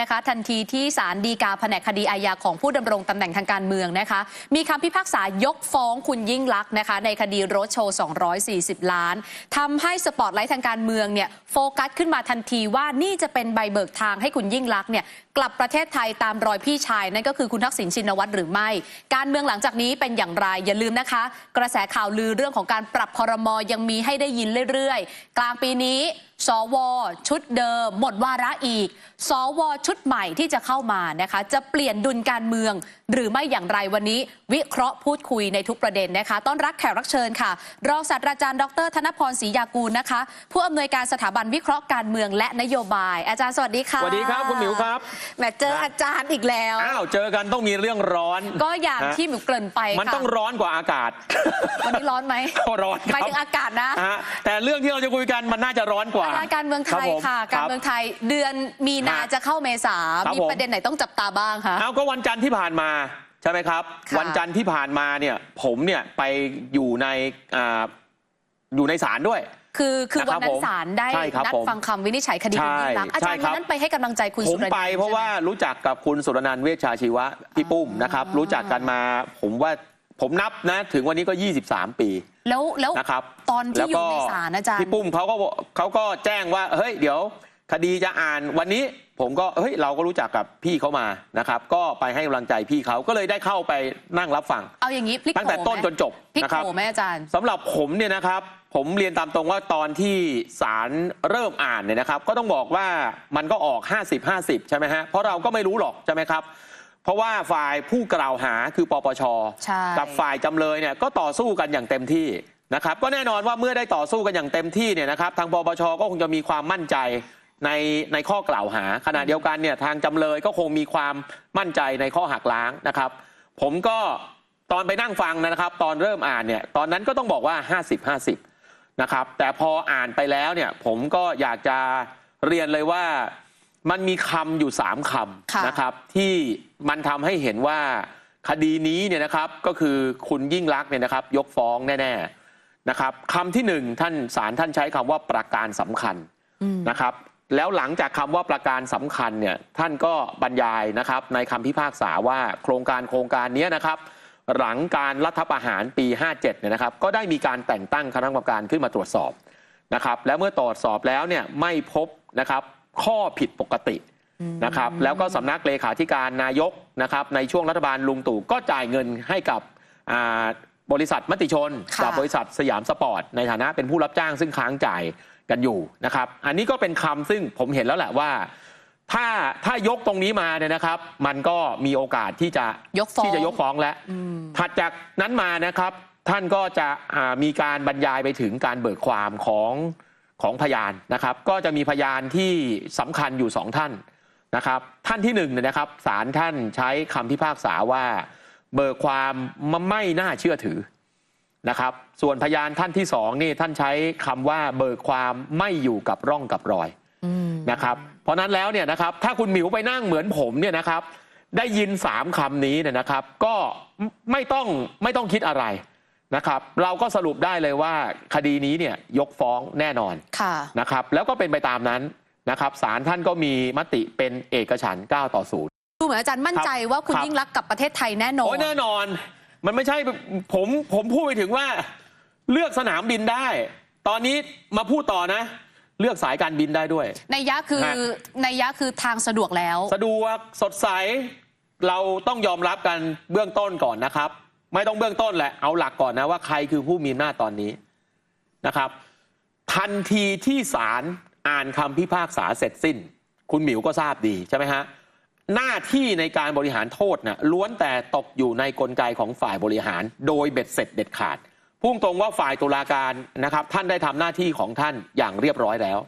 นะคะ ทันทีที่ศาลฎีกาแผนกคดีอาญาของผู้ดำรงตำแหน่งทางการเมืองนะคะ มีคำพิพากษายกฟ้องคุณยิ่งลักษณ์นะคะ ในคดีรถโชว์ 240 ล้านทำให้สปอตไลท์ทางการเมืองเนี่ยโฟกัสขึ้นมาทันทีว่านี่จะเป็นใบเบิกทางให้คุณยิ่งลักษณ์เนี่ยกลับประเทศไทยตามรอยพี่ชาย นั่นก็คือคุณทักษิณชินวัตรหรือไม่ การเมืองหลังจากนี้เป็นอย่างไรอย่าลืมนะคะ กระแสข่าวลือเรื่องของการปรับคอรมอยังมีให้ได้ยินเรื่อยๆ กลางปีนี้ สว ชุดเดิม หมดวาระอีก สว ชุดใหม่ที่จะเข้ามานะคะ จะเปลี่ยนดุลการเมือง หรือไม่อย่างไรวันนี้ วิเคราะห์พูดคุยในทุกประเด็นนะคะ ต้อนรับแขกรับเชิญค่ะ รองศาสตราจารย์ดร ธนพรศรียากูลนะคะ ผู้อำนวยการสถาบันวิเคราะห์การเมืองและนโยบาย อาจารย์สวัสดีค่ะสวัสดีครับคุณหมิวครับแหมเจออาจารย์อีกแล้วอ้าวเจอกันต้องมีเรื่องร้อน ก็อย่างฮะที่หมิวเกริ่นไปมันค่ะต้องร้อนกว่าอากาศ วันนี้ร้อนไหมก็ร้อนหคมายรับถึงอากาศนะฮะแต่เรื่องที่เราจะคุยกันมันน่าจะร้อนกว่าอาจารย์การเมืองไทยรับผมค่ะ การเมืองไทยเดือนมีนาฮะจะเข้าเมษาครับมีผมประเด็นไหนต้องจับตาบ้างคะเอาก็วันจันทร์ที่ผ่านมาใช่ไหมครับค่ะวันจันทร์ที่ผ่านมาเนี่ย ผมเนี่ยไปอยู่ในอ่าอยู่ในศาลด้วยคือคือนะครับวันนั้นผมศาลได้ใช่ครับนัดผมฟังคำวินิจฉัยคดีคุณยิ่งรักษณ์ใช่อาจารย์ใช่ครัวันบนั้นไปให้กำลังใจคุณผสุมรนันท์ไปเพราะใช่หมว่ารู้จักกับคุณสุรนันท์เวชชาชีวะพี่ปุ้มนะครับ รู้จักกันมาผมว่า ผมนับนะถึงวันนี้ก็ 23 ปี แล้วแล้วนะครับตอนที่อยู่ในศาลอาจารย์พี่ปุ้มเขาก็บอกเขาก็แจ้งว่าเฮ้ยเดี๋ยว คดีจะอ่านวันนี้ผมก็เฮ้ยเราก็รู้จักกับพี่เขามานะครับ ก็ไปให้กำลังใจพี่เขาก็เลยได้เข้าไปนั่งรับฟังเอาอย่างนี้พลิกตั้งแต่โผต้นไหมจนจบพลิกนะครับโผไหมอาจารย์สำหรับผมเนี่ยนะครับ ผมเรียนตามตรงว่าตอนที่ศาลเริ่มอ่านเนี่ยนะครับ ก็ต้องบอกว่ามันก็ออก 50 50 ใช่ไหมฮะเพราะเราก็ไม่รู้หรอกใช่ไหมครับ เพราะว่าฝ่ายผู้กล่าวหาคือปปชใช่ กับฝ่ายจำเลยเนี่ยก็ต่อสู้กันอย่างเต็มที่นะครับ ก็แน่นอนว่าเมื่อได้ต่อสู้กันอย่างเต็มที่เนี่ยนะครับ ทางปปชก็คงจะมีความมั่นใจในในข้อกล่าวหาขณะเดียวกันเนี่ยทางจำเลยก็คงมีความมั่นใจในข้อหักล้างนะครับ ผมก็ตอนไปนั่งฟังนะครับ ตอนเริ่มอ่านเนี่ยตอนนั้นก็ต้องบอกว่า 50 50 นะครับแต่พออ่านไปแล้วเนี่ยผมก็อยากจะเรียนเลยว่า มันมีคำอยู่สามคค่ะำนะครับที่มันทำให้เห็นว่าคดีนี้เนี่ยนะครับก็คือคุณยิ่งรักษณ์เนี่ยนะครับ ยกฟ้องแน่ๆนะครับคำที่หนึ่งท่านศาลท่านใช้คำว่าประการสำคัญอืมนะครับ แล้วหลังจากคำว่าประการสำคัญเนี่ยท่านก็บรรยายนะครับในคำพิพากษาว่าโครงการโครงการเนี้ยนะครับ หลังการรัฐประหารปี 57เนี่ยนะครับ ก็ได้มีการแต่งตั้งคณะกรรมการขึ้นมาตรวจสอบนะครับ แล้วเมื่อตรวจสอบแล้วเนี่ยไม่พบนะครับ ข้อผิดปกตินะครับแล้วก็สำนักเลขาธิการนายกนะครับในช่วงรัฐบาลลุงตู่ก็จ่ายเงินให้กับอ่าบริษัทมติชนค่ะกับบริษัทสยามสปอร์ต ในฐานะเป็นผู้รับจ้างซึ่งค้างจ่ายกันอยู่นะครับ อันนี้ก็เป็นคำซึ่งผมเห็นแล้วแหละว่า ถ้าถ้ายกตรงนี้มาเนี่ยนะครับ มันก็มีโอกาสที่จะยกฟ้องที่จะยกฟ้องแล้วอืมถัดจากนั้นมานะครับ ท่านก็จะอ่ามีการบรรยายไปถึงการเบิกความของ ของพยานนะครับ ก็จะมีพยานที่สำคัญอยู่สองท่านนะครับ ท่านที่หนึ่งเนี่ยนะครับศาลท่านใช้คำพิพากษาว่า เบิกความไม่น่าเชื่อถือนะครับ ส่วนพยานท่านที่สองนี่ท่านใช้คำว่าเบิกความไม่อยู่กับร่องกับรอยอนะครับ เพราะนั้นแล้วเนี่ยนะครับ ถ้าคุณหมิวไปนั่งเหมือนผมเนี่ยนะครับ ได้ยินสามคำนี้เนี่ยนะครับ ก็ไม่ต้องไม่ต้องคิดอะไร นะครับ เราก็สรุปได้เลยว่าคดีนี้เนี่ยยกฟ้องแน่นอนค่ะนะครับ แล้วก็เป็นไปตามนั้นนะครับศาลท่านก็มีมติเป็นเอกฉันท์9ต่อ0 ดูเหมือนอาจารย์มั่นใจว่าคุณครับ ยิ่งรักษณ์กลับประเทศไทยแน่นอน โอ้ยแน่นอน มันไม่ใช่ผมผมพูดไปถึงว่า เลือกสนามบินได้ ตอนนี้มาพูดต่อนะ เลือกสายการบินได้ด้วย ในยะคือฮะ ในยะคือทางสะดวกแล้ว สะดวกสดใส เราต้องยอมรับกันเบื้องต้นก่อนนะครับ ไม่ต้องเบื้องต้นแหละ เอาหลักก่อนนะว่าใครคือผู้มีอำนาจตอนนี้นะครับ ทันทีที่ศาลอ่านคำพิพากษาเสร็จสิ้น คุณหมิวก็ทราบดีใช่ไหมฮะหน้าที่ในการบริหารโทษนะล้วนแต่ตกอยู่ในกลไกของฝ่ายบริหาร โดยเบ็ดเสร็จเด็ดขาดพุ่งตรงว่าฝ่ายตุลาการนะครับ ท่านได้ทำหน้าที่ของท่านอย่างเรียบร้อยแล้ว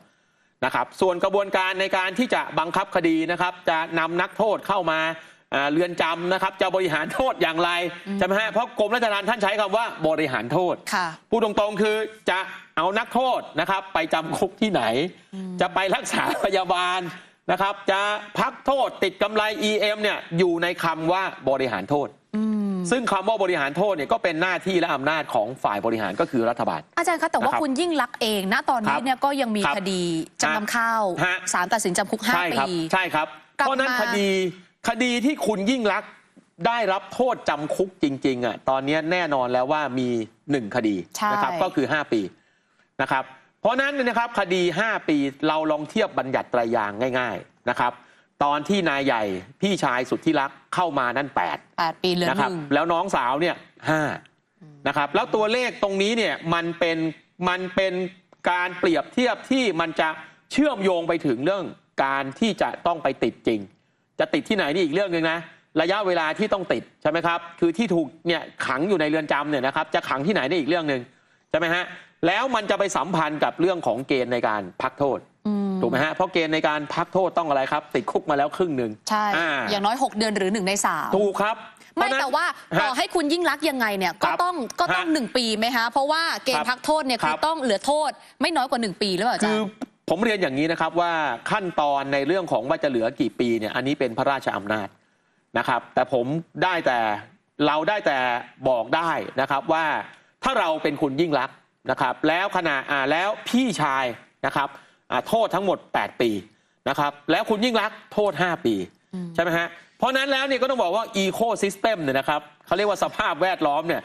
นะครับ ส่วนกระบวนการในการที่จะบังคับคดีนะครับ จะนำนักโทษเข้ามา เรือนจำนะครับจะบริหารโทษอย่างไรใช่ไหมฮะเพราะกรมราชทัณฑ์ท่านใช้คำว่าบริหารโทษค่ะพูดตรงๆคือจะเอานักโทษนะครับไปจำคุกที่ไหน จะไปรักษาพยาบาลนะครับจะพักโทษติดกำไร EM เนี่ยอยู่ในคำว่าบริหารโทษอืมซึ่งคำว่าบริหารโทษเนี่ยก็เป็นหน้าที่และอำนาจของฝ่ายบริหารก็คือรัฐบาล อาจารย์คะแต่ว่านะครับคุณยิ่งรักษณ์เองณตอนนี้ครับเนี่ยก็ยังมีครับคดีจำนำข้าวฮะศาลตัดสินจำคุกใช่5ครับปี ใช่ครับกลับเพราะฉะนั้นมาคดี คดีที่คุณยิ่งรักษณ์ได้รับโทษจำคุกจริงๆอะตอนนี้แน่นอนแล้วว่ามีหนึ่งคดีใช่ นะครับก็คือ 5 ปีนะครับ เพราะฉะนั้นเนยนะครับคดี 5 ปีเราลองเทียบบัญญัติไตรยางค์ง่าย ๆนะครับ ตอนที่นายใหญ่พี่ชายสุดที่รักเข้ามานั่น 8 แปดปีเหลือนะหครับนึ่งแล้วน้องสาวเนี่ยห้านะครับแล้วตัวเลขตรงนี้เนี่ยมันเป็นมันเป็นการเปรียบเทียบที่มันจะเชื่อมโยงไปถึงเรื่องการที่จะต้องไปติดจริง จะติดที่ไหนนี่อีกเรื่องหนึ่งนะระยะเวลาที่ต้องติดใช่ไหมครับ คือที่ถูกเนี่ยขังอยู่ในเรือนจำเนี่ยนะครับ จะขังที่ไหนนี่อีกเรื่องหนึ่งใช่ไหมฮะแล้วมันจะไปสัมพันธ์กับเรื่องของเกณฑ์ในการพักโทษอืมถูกไหมฮะเพราะเกณฑ์ในการพักโทษต้องอะไรครับ ติดคุกมาแล้วครึ่งหนึ่งใช่อ่าอย่างน้อย 6 เดือนหรือ1ใน3ถูกครับ ไม่เพระฉะนั้นแต่ว่าต่อฮะให้คุณยิ่งรักษณ์ยังไงเนี่ยก็ครับต้องก็ต้องฮะหนึ่งปีไหมคะเพราะว่าเกณครัฑ์บพักโทษเนี่ยคือครับต้องเหลือโทษไม่น้อยกว่า 1 ปีหรือเปล่าอาจาคืรอย์ ผมเรียนอย่างนี้นะครับว่าขั้นตอนในเรื่องของว่าจะเหลือกี่ปีเนี่ยอันนี้เป็นพระราชอำนาจนะครับ แต่ผมได้แต่เราได้แต่บอกได้นะครับว่าถ้าเราเป็นคุณยิ่งรักษณ์นะครับ แล้วขณะอ่าแล้วพี่ชายนะครับอ่าโทษทั้งหมด 8 ปีนะครับแล้วคุณยิ่งรักษณ์โทษ 5 ปีอืมใช่ไหมฮะเพราะนั้นแล้วเนี่ยก็ต้องบอกว่าอีโคซิสเต็มเนี่ยนะครับเขาเรียกว่าสภาพแวดล้อมเนี่ย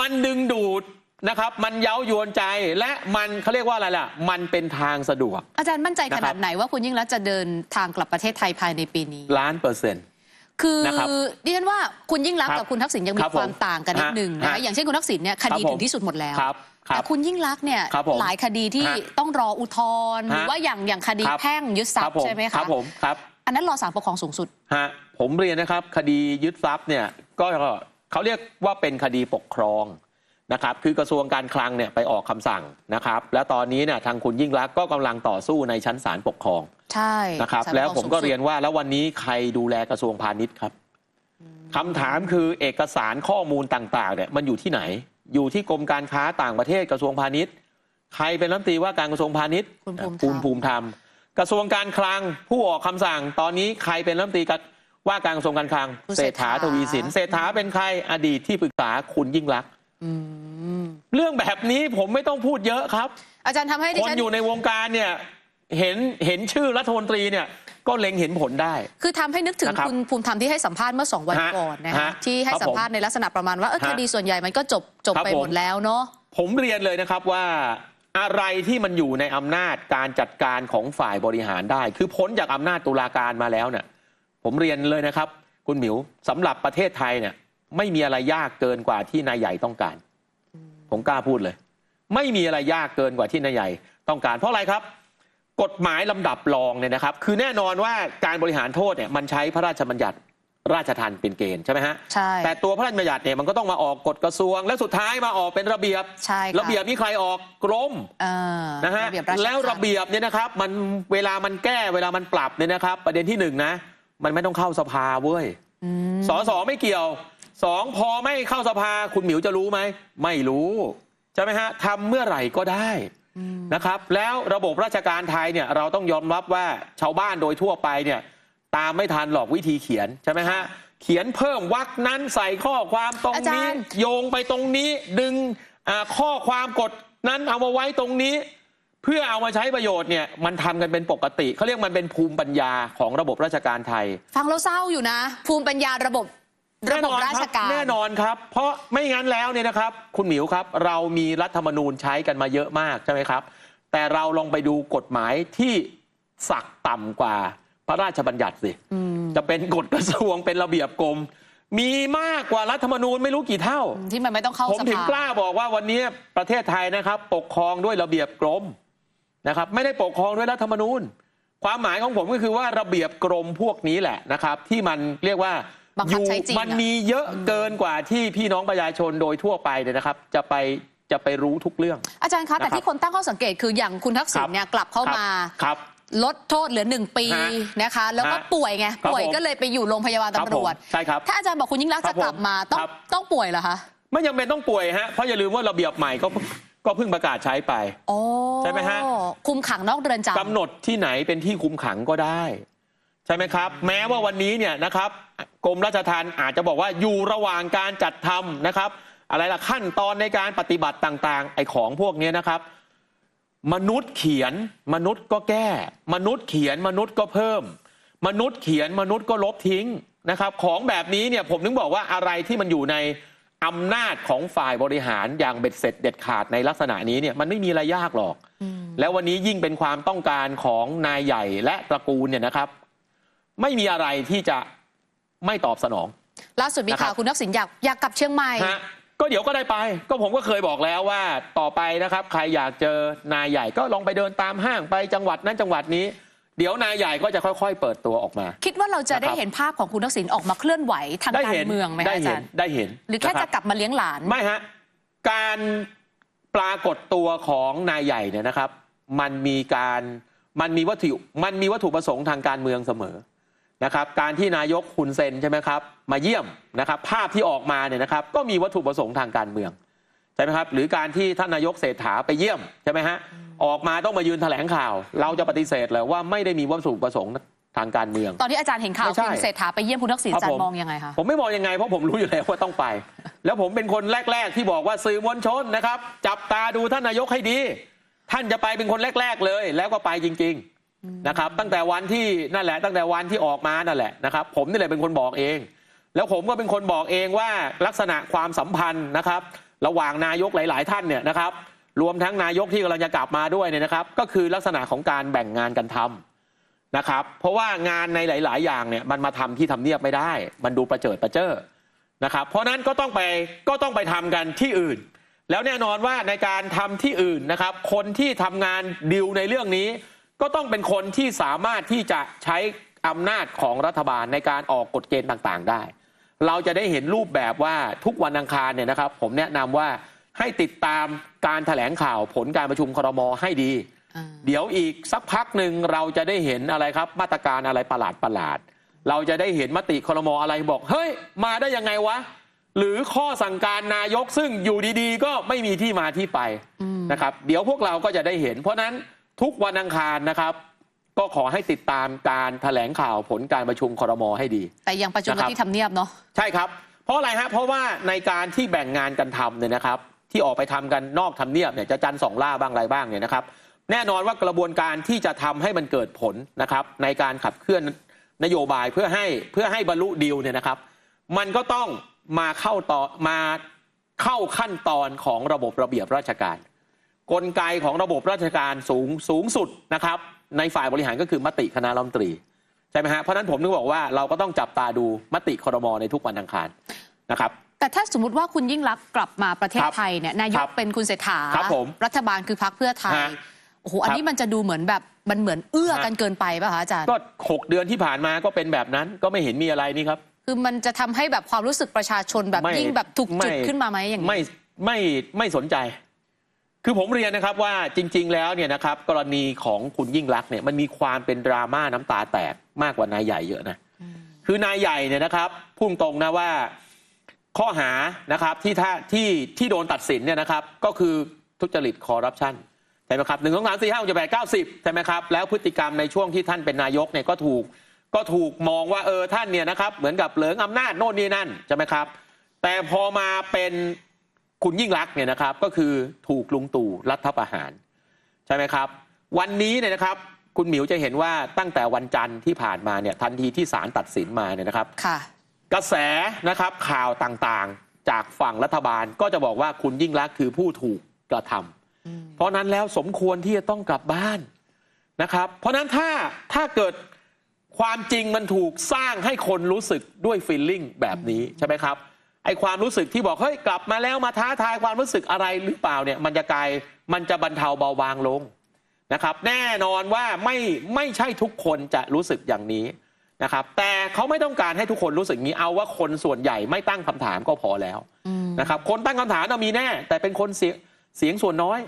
มันดึงดูด นะครับ มันเย้ายวนใจและมันเขาเรียกว่าอะไรล่ะ มันเป็นทางสะดวก อาจารย์มั่นใจขนะครันาบดไหนว่าคุณยิ่งรักษณ์จะเดินทางกลับประเทศไทยภายในปีนี้ ล้านเปอร์เซ็นต์ คือนะครับดิฉันว่าคุณยิ่งรักษณ์ครับกับคุณทักษิณยังมีครับผมความต่างกันนิดหนึ่งฮะนะคะฮะอย่างเช่นคุณทักษิณเนี่ยคดีครับผม ถึงที่สุดหมดแล้ว ครับคแต่รับคุณยิ่งรักษณ์เนี่ยครับผมหลายคดีที่ฮะต้องรออุทธรณ์หรือฮะว่าอย่างอย่างคดีครับ แพ่งยึดทรัคพรับย์ผมใช่ไหมครัคะบผมครับอันนั้นรอศาลปกครองสูงสุด ฮะผมเรียนนะครับ คดียึดทรัพย์เนี่ยก็เขาเรียกว่าเป็นคดีปกครอง นะครับคือกระทรวงการคลังเนี่ยไปออกคำสั่งนะครับ และตอนนี้เนี่ยทางคุณยิ่งรักษณ์ก็กำลังต่อสู้ในชั้นศาลปกครองใช่นะครับศาลปแล้วคองผมก็สูงสุดเรียนว่าแล้ววันนี้ใครดูแลกระทรวงพาณิชย์ครับคำถามคือเอกสารข้อมูลต่างๆเนี่ยมันอยู่ที่ไหน อยู่ที่กรมการค้าต่างประเทศกระทรวงพาณิชย์ ใครเป็นรัฐมนตรีว่าการกระทรวงพาณิชย์คุณภูมิธรรมภูมิภูมิธรรมกระทรวงการคลังผู้ออกคำสั่ง ตอนนี้ใครเป็นรัฐมนตรีว่าการกระทรวงการคลังคุณเศรษฐาทวีสินเศรษฐาเป็นใครอดีตที่ปรึกษาคุณยิ่งรักษณ์อืม เรื่องแบบนี้ผมไม่ต้องพูดเยอะครับ อาจารย์ทำให้ดิคนฉันอยู่ในวงการเนี่ย เห็นเห็นชื่อรัฐมนตรีเนี่ย ก็เล็งเห็นผลได้ คือทำให้นึกถึงนะครับคุณภูมิธรรมที่ให้สัมภาษณ์เมื่อสองวันฮะก่อนนะคะฮะที่ให้ครับสัมภาษณ์ในลักษณะประมาณว่าเออฮะคดีส่วนใหญ่มันก็จบจบครับไปผมหมดแล้วเนาะ ผมเรียนเลยนะครับว่าอะไรที่มันอยู่ในอำนาจการจัดการของฝ่ายบริหารได้ คือพ้นจากอำนาจตุลาการมาแล้วเนี่ยผมเรียนเลยนะครับ คุณหมิวสำหรับประเทศไทยเนี่ย ไม่มีอะไรยากเกินกว่าที่นายใหญ่ต้องการ ผมกล้าพูดเลย ไม่มีอะไรยากเกินกว่าที่นายใหญ่ต้องการ เพราะอะไรครับ กฎหมายลำดับรองเนี่ยนะครับ คือแน่นอนว่าการบริหารโทษเนี่ยมันใช้พระราชบัญญัติราชทัณฑ์เป็นเกณฑ์ใช่ไหมฮะใช่แต่ตัวพระราชบัญญัติเนี่ยมันก็ต้องมาออกกฎกระทรวง และสุดท้ายมาออกเป็นระเบียบใช่ค่ะระเบียบนี่ใครออกกรมเออนะฮะระเบียบราชแล้วระเบียบเนี่ยนะครับ มันเวลามันแก้เวลามันปรับเนี่ยนะครับ ประเด็นที่หนึ่งนะ มันไม่ต้องเข้าสภาเว้ยอืมสอสอไม่เกี่ยว สองพอไม่เข้าสภาคุณหมิวจะรู้ไหม ไม่รู้ใช่ไหมฮะทำเมื่อไหร่ก็ได้อืมนะครับ แล้วระบบราชการไทยเนี่ยเราต้องยอมรับว่าชาวบ้านโดยทั่วไปเนี่ยตามไม่ทันหรอกวิธีเขียนใช่ไหมฮะเขียนเพิ่มวรรคนั้นใส่ข้อความตรงอาจานี้รย์โยงไปตรงนี้ดึงอ่าข้อความกฎนั้นเอามาไว้ตรงนี้ เพื่อเอามาใช้ประโยชน์เนี่ยมันทำกันเป็นปกติเขาเรียกมันเป็นภูมิปัญญาของระบบราชการไทย ฟังแล้วเศร้าอยู่นะ ภูมิปัญญาระบบ ระบบราชการแน่นอนครับ เพราะไม่งั้นแล้วเนี่ยนะครับ คุณหมิวครับ เรามีรัฐธรรมนูญใช้กันมาเยอะมากใช่ไหมครับ แต่เราลองไปดูกฎหมายที่สักต่ำกว่าพระราชบัญญัติสิอืมจะเป็นกฎกระทรวงเป็นระเบียบกรมมีมากกว่ารัฐธรรมนูญไม่รู้กี่เท่า ที่มันไม่ต้องเข้าผมสถึงภากล้าบอกว่าวันนี้ประเทศไทยนะครับ ปกครองด้วยระเบียบกรมนะครับ ไม่ได้ปกครองด้วยรัฐธรรมนูญ ความหมายของผมก็คือว่าระเบียบกรมพวกนี้แหละนะครับ ที่มันเรียกว่า บังคับใช้จริงอะมันมีเยอะเกินกว่าที่พี่น้องประชาชนโดยทั่วไปเนี่ยนะครับ จะไปจะไปรู้ทุกเรื่อง อาจารย์คะแต่นะครับที่คนตั้งข้อสังเกตคืออย่างคุณทักษิณเนี่ยกลับเข้ามาครับลดโทษเหลือหนึ่งปีฮะนะคะ แล้วก็ฮะป่วยไงครับป่วยผมก็เลยไปอยู่โรงพยาบาลครับตำรวจผมใช่ครับถ้าอาจารย์บอกคุณยิ่งรักษณ์ครัจะบผมกลับมาต้องครับต้องป่วยเหรอคะไม่จำเป็นต้องป่วยฮะเพราะอย่าลืมว่าระเบียบใหม่ก็ก็เพิ่งประกาศใช้ไปโอ้ใช่ไหมฮะคุมขังนอกเรือนจำกำหนดที่ไหนเป็นที่คุมขังก็ได้ ใช่ไหมครับ แม้ว่าวันนี้เนี่ยนะครับกรมราชทัณฑ์อาจจะบอกว่าอยู่ระหว่างการจัดทำนะครับ อะไรล่ะขั้นตอนในการปฏิบัติต่าง ๆ ไอ้ของพวกนี้นะครับ มนุษย์เขียนมนุษย์ก็แก้ มนุษย์เขียนมนุษย์ก็เพิ่ม มนุษย์เขียนมนุษย์ก็ลบทิ้งนะครับ ของแบบนี้เนี่ยผมถึงบอกว่าอะไรที่มันอยู่ในอำนาจของฝ่ายบริหารอย่างเบ็ดเสร็จเด็ดขาดในลักษณะนี้เนี่ยมันไม่มีอะไรยากหรอก แล้ววันนี้ยิ่งเป็นความต้องการของนายใหญ่และตระกูลเนี่ยนะครับ ไม่มีอะไรที่จะไม่ตอบสนอง ล่าสุดมีข่าวนะครับคุณทักษิณอยากอยากกลับเชียงใหม่ ฮะก็เดี๋ยวก็ได้ไป ก็ผมก็เคยบอกแล้วว่าต่อไปนะครับ ใครอยากเจอนายใหญ่ก็ลองไปเดินตามห้างไปจังหวัดนั้นจังหวัดนี้ เดี๋ยวนายใหญ่ก็จะค่อย ๆ เปิดตัวออกมา คิดว่าเราจะได้นะครับ เห็นภาพของคุณทักษิณออกมาเคลื่อนไหวทางได้การเห็นเมืองไหมได้คะอาเห็จานรย์ ได้เห็นหรือแค่นจะบกลับมาเลี้ยงหลาน ไม่ฮะ การปรากฏตัวของนายใหญ่เนี่ยนะครับ มันมีการมันมีวัตถุมันมีวัตถุประสงค์ทางการเมืองเสมอ นะครับการที่นายกคุณเซนใช่ไหมครับมาเยี่ยมนะครับภาพที่ออกมาเนี่ยนะครับก็มีวัตถุประสงค์ทางการเมืองใช่ไหมครับหรือการที่ท่านนายกเศรษฐาไปเยี่ยมใช่ไหมฮะออกมาต้องมายืนแถลงข่าว เราจะปฏิเสธเลยว่าไม่ได้มีวัตถุประสงค์ทางการเมือง ตอนที่อาจารย์เห็นข่าวไม่ใช่คุณเศรษฐาไปเยี่ยมคุณทักษิณครับอาจารผมย์มองยังไงคะผมไม่มองยังไงเพราะผมรู้อยู่แล้วว่าต้องไป แล้วผมเป็นคนแรก ๆ ที่บอกว่าสื่อมวลชนนะครับ จับตาดูท่านนายกให้ดี ท่านจะไปเป็นคนแรก ๆเลย แล้วก็ไปจริง ๆ นะครับตั้งแต่วันที่นั่นแหละ ตั้งแต่วันที่ออกมานั่นแหละนะครับ ผมนี่แหละเป็นคนบอกเอง แล้วผมก็เป็นคนบอกเองว่าลักษณะความสัมพันธ์นะครับ ระหว่างนายกหลาย ๆ ท่านเนี่ยนะครับ รวมทั้งนายกที่กำลังจะกลับมาด้วยเนี่ยนะครับ ก็คือลักษณะของการแบ่งงานกันทำนะครับ เพราะว่างานในหลาย ๆ อย่างเนี่ยมันมาทำที่ทำเนียบไม่ได้ มันดูประเจิดประเจ้อนะครับ เพราะนั้นก็ต้องไปก็ต้องไปทำกันที่อื่น แล้วแน่นอนว่าในการทำที่อื่นนะครับ คนที่ทำงานดิวในเรื่องนี้ ก็ต้องเป็นคนที่สามารถที่จะใช้อำนาจของรัฐบาลในการออกกฎเกณฑ์ต่างๆได้ เราจะได้เห็นรูปแบบว่าทุกวันอังคารเนี่ยนะครับ ผมแนะนำว่าให้ติดตามการแถลงข่าวผลการประชุมครมให้ดีอ่าเดี๋ยวอีกสักพักหนึ่งเราจะได้เห็นอะไรครับ มาตรการอะไรประหลาดประหลาดๆเราจะได้เห็นมติครมอะไรบอก เฮ้ย มาได้ยังไงวะ หรือข้อสั่งการนายกซึ่งอยู่ดีๆ ก็ไม่มีที่มาที่ไปนะครับ เดี๋ยวพวกเราก็จะได้เห็น เพราะฉะนั้น ทุกวันอังคารนะครับ ก็ขอให้ติดตามการแถลงข่าวผลการประชุมครมให้ดี แต่ยังประชุมกันนะครับที่ทำเนียบเนาะใช่ครับ เพราะอะไรฮะเพราะว่าในการที่แบ่งงานกันทำเนี่ยนะครับ ที่ออกไปทำกันนอกทำเนียบเนี่ยจะจันทร์สองล่าบ้างอะไรบ้างเนี่ยนะครับ แน่นอนว่ากระบวนการที่จะทำให้มันเกิดผลนะครับ ในการขับเคลื่อนนโยบายเพื่อให้เพื่อให้บรรลุดีลเนี่ยนะครับ มันก็ต้องมาเข้าต่อมาเข้าขั้นตอนของระบบระเบียบราชการ กลไกของระบบราชการสูงสูงสุดนะครับ ในฝ่ายบริหารก็คือมติคณะรัฐมนตรีใช่ไหมฮะเพราะฉะนั้นผมถึงบอกว่าเราก็ต้องจับตาดูมติครมในทุกวันอังคารนะครับแต่ถ้าสมมติว่าคุณยิ่งรักษณ์กลับมาประเทศครับไทยเนี่ยนายครักบเป็นคุณเศรษฐาครับผมรัฐบาลคือพรรคเพื่อไทยฮะโอ้โหอันนี้มันจะดูเหมือนแบบมันเหมือนเอื้อฮะกันเกินไปป่ะคะอาจารย์ก็หกเดือนที่ผ่านมาก็เป็นแบบนั้นก็ไม่เห็นมีอะไรนี่ครับคือมันจะทำให้แบบความรู้สึกประชาชนแบบไม่ยิ่งแบบถูกจุดไม่ขึ้นมาไหมอย่างนี้ไม่ไม่ไม่สนใจ คือผมเรียนนะครับว่าจริง ๆ แล้วเนี่ยนะครับกรณีของคุณยิ่งรักษณ์เนี่ยมันมีความเป็นดราม่าน้ำตาแตกมากกว่านายใหญ่เยอะนะคือนายใหญ่เนี่ยนะครับพุ่งตรงนะว่าข้อหานะครับที่ท่าที่ที่โดนตัดสินเนี่ยนะครับก็คือทุจริตคอร์รัปชันใช่ไหมครับหนึ่งสองสามสี่ห้าหกเจ็ดแปดเก้าสิบใช่ไหมครับแล้วพฤติกรรมในช่วงที่ท่านเป็นนายกเนี่ยก็ถูกก็ถูกมองว่าเออท่านเนี่ยนะครับเหมือนกับเหลิงอำนาจโน่นนี่นั่นใช่ไหมครับแต่พอมาเป็น คุณยิ่งรักษณ์เนี่ยนะครับก็คือถูกลุงตู่รัฐประหาร ใช่ไหมครับ วันนี้เนี่ยนะครับ คุณหมิวจะเห็นว่าตั้งแต่วันจันทร์ที่ผ่านมาเนี่ยทันทีที่ศาลตัดสินมาเนี่ยนะครับค่ะกระแสนะครับข่าวต่างๆจากฝั่งรัฐบาลก็จะบอกว่าคุณยิ่งรักษณ์คือผู้ถูกกระทำเพราะนั้นแล้วสมควรที่จะต้องกลับบ้านนะครับ เพราะนั้นถ้าถ้าเกิดความจริงมันถูกสร้างให้คนรู้สึกด้วยฟีลลิ่งแบบนี้ใช่ไหมครับ ไอความรู้สึกที่บอกเฮ้ยกลับมาแล้วมาท้าทายความรู้สึกอะไรหรือเปล่าเนี่ยมันจะกลายมันจะบรรเทาเบาบางลงนะครับ แน่นอนว่าไม่ไม่ใช่ทุกคนจะรู้สึกอย่างนี้นะครับ แต่เขาไม่ต้องการให้ทุกคนรู้สึกงี้เอาว่าคนส่วนใหญ่ไม่ตั้งคำถามก็พอแล้วนะครับ คนตั้งคำถามเรามีแน่ แต่เป็นคนเสียงเสียงส่วนน้อย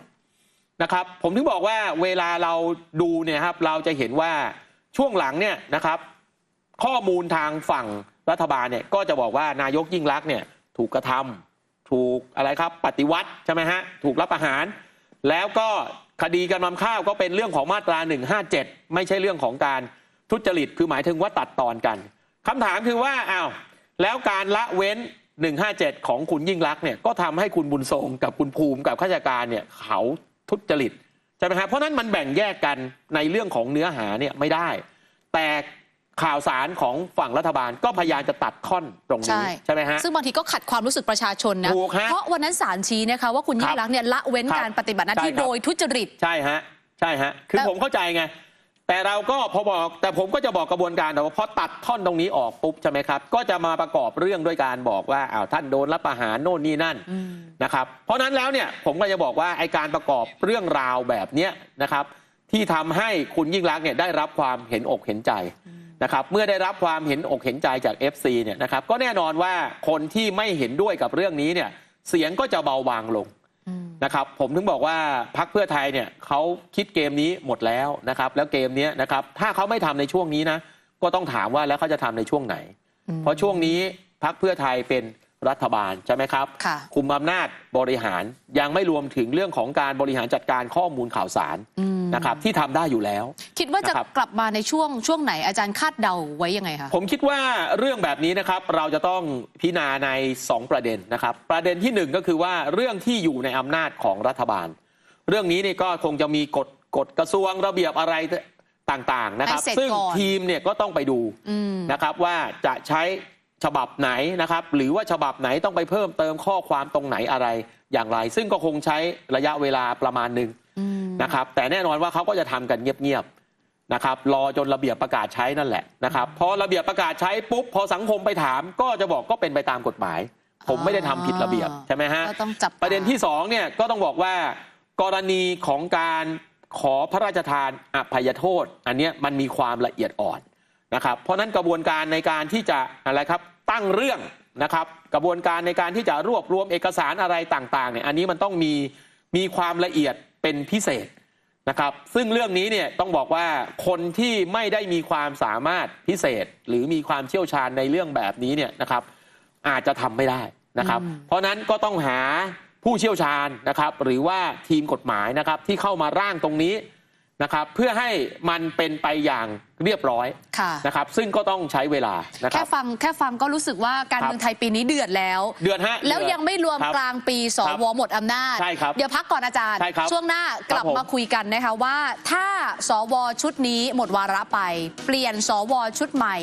นะครับ ผมถึงบอกว่าเวลาเราดูเนี่ยครับเราจะเห็นว่าช่วงหลังเนี่ยนะครับ ข้อมูลทางฝั่งรัฐบาลเนี่ยก็จะบอกว่านายกยิ่งรักษณ์เนี่ย ถูกกระทำถูกอะไรครับปฏิวัติใช่ไหมฮะถูกรับประหาร แล้วก็คดีการนำข้าวก็เป็นเรื่องของมาตรา 157 ไม่ใช่เรื่องของการทุจริตคือหมายถึงว่าตัดตอนกันคำถามคือว่าอ้าวแล้วการละเว้น 157 ของคุณยิ่งรักเนี่ยก็ทำให้คุณบุญทรงกับคุณภูมิกับข้าราชการเนี่ยเขาทุจริตใช่ไหมครับเพราะนั้นมันแบ่งแยกกันในเรื่องของเนื้อหาเนี่ยไม่ได้ แต่ ข่าวสารของฝั่งรัฐบาลก็พยายามจะตัดท่อนตรงใช่นี้ใช่ไหมฮะซึ่งบางทีก็ขัดความรู้สึกประชาชนนะถูกฮะเพราะวันนั้นศาลชี้นะคะว่าคุณยิ่งรักษณ์เนี่ยละเว้นครับการปฏิบัติหน้าที่ใช่ครับโดยทุจริตใช่ฮะใช่ฮะคือแต่ผมเข้าใจไงแต่เราก็พอบอกแต่ผมก็จะบอกกระบวนการแต่ว่าพอตัดท่อนตรงนี้ออกปุ๊บใช่ไหมครับ ก็จะมาประกอบเรื่องด้วยการบอกว่าอ้าวท่านโดนรับประหารโน่นนี่นั่นอืมนะครับ เพราะฉะนั้นแล้วเนี่ยผมก็จะบอกว่าไอการประกอบเรื่องราวแบบเนี้ยนะครับ ที่ทำให้คุณยิ่งรักษณ์เนี่ยได้รับความเห็นอกเห็นใจ นะครับเมื่อได้รับความเห็นอกเห็นใจจาก FC เนี่ยนะครับก็แน่นอนว่าคนที่ไม่เห็นด้วยกับเรื่องนี้เนี่ยเสียงก็จะเบาบางลงอืมนะครับผมถึงบอกว่าพักเพื่อไทยเนี่ยเขาคิดเกมนี้หมดแล้วนะครับแล้วเกมเนี้ยนะครับถ้าเขาไม่ทำในช่วงนี้นะก็ต้องถามว่าแล้วเขาจะทำในช่วงไหนอืมเพราะช่วงนี้พักเพื่อไทยเป็น รัฐบาลใช่ไหมครับค่ะคุมอำนาจบริหารยังไม่รวมถึงเรื่องของการบริหารจัดการข้อมูลข่าวสารอืมนะครับที่ทำได้อยู่แล้ว คิดว่าจะนะครับกลับมาในช่วงช่วงไหนอาจารย์คาดเดาไว้ยังไงคะผมคิดว่าเรื่องแบบนี้นะครับเราจะต้องพิจารณาใน 2 ประเด็นนะครับ ประเด็นที่ 1 ก็คือว่าเรื่องที่อยู่ในอำนาจของรัฐบาล เรื่องนี้นี่ก็คงจะมีกฎกฎกระทรวงระเบียบอะไรต่างๆนะครับให้เสร็จซึ่งก่อนทีมเนี่ยก็ต้องไปดูอืมนะครับว่าจะใช้ ฉบับไหนนะครับ หรือว่าฉบับไหนต้องไปเพิ่มเติมข้อความตรงไหนอะไรอย่างไร ซึ่งก็คงใช้ระยะเวลาประมาณหนึ่งอืมนะครับ แต่แน่นอนว่าเขาก็จะทำกันเงียบๆนะครับ รอจนระเบียบประกาศใช้นั่นแหละนะครับพอระเบียบประกาศใช้ปุ๊บพอสังคมไปถาม ก็จะบอกก็เป็นไปตามกฎหมาย ผมไม่ได้ทำผิดระเบียบใช่ไหมฮะก็ต้องจับตาประเด็นที่สองเนี่ยก็ต้องบอกว่ากรณีของการขอพระราชทานอภัยโทษ อันเนี้ยมันมีความละเอียดอ่อน นะครับเพราะฉะนั้นกระบวนการในการที่จะอะไรครับตั้งเรื่องนะครับ กระบวนการในการที่จะรวบรวมเอกสารอะไรต่างๆเนี่ยอันนี้มันต้องมีมีความละเอียดเป็นพิเศษนะครับ ซึ่งเรื่องนี้เนี่ยต้องบอกว่าคนที่ไม่ได้มีความสามารถพิเศษ หรือมีความเชี่ยวชาญในเรื่องแบบนี้เนี่ยนะครับ อาจจะทำไม่ได้นะครับอืมเพราะฉะนั้นก็ต้องหาผู้เชี่ยวชาญนะครับ หรือว่าทีมกฎหมายนะครับที่เข้ามาร่างตรงนี้นะครับ เพื่อให้มันเป็นไปอย่าง เรียบร้อยค่ะนะครับซึ่งก็ต้องใช้เวลานะคแค่รับฟังแค่ฟังก็รู้สึกว่าการครับเมืองไทยปีนี้เดือดแล้ว เดือนฮะแล้วเดือนยังไม่รวมครับกลางปีสครับวหมดอำนาจ ใช่ครับ เดี๋ยวพักก่อนอาจารย์ใช่ครับช่วงหน้ากลับครับผมมาคุยกันนะคะว่า ถ้าสวชุดนี้หมดวาระไป เปลี่ยนสวชุดใหม่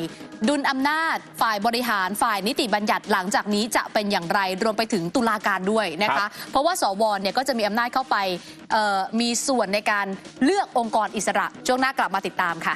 ดุลอำนาจ ฝ่ายบริหารฝ่ายนิติบัญญัติหลังจากนี้จะเป็นอย่างไรรวมไปถึงตุลาการด้วยนะครัคะบเพราะว่าสวเนี่ยก็จะมีอำนาจเข้าไปเอ่อมีส่วนในการเลือกองค์กรอิสระช่วงหน้ากลับมาติดตามค่ะ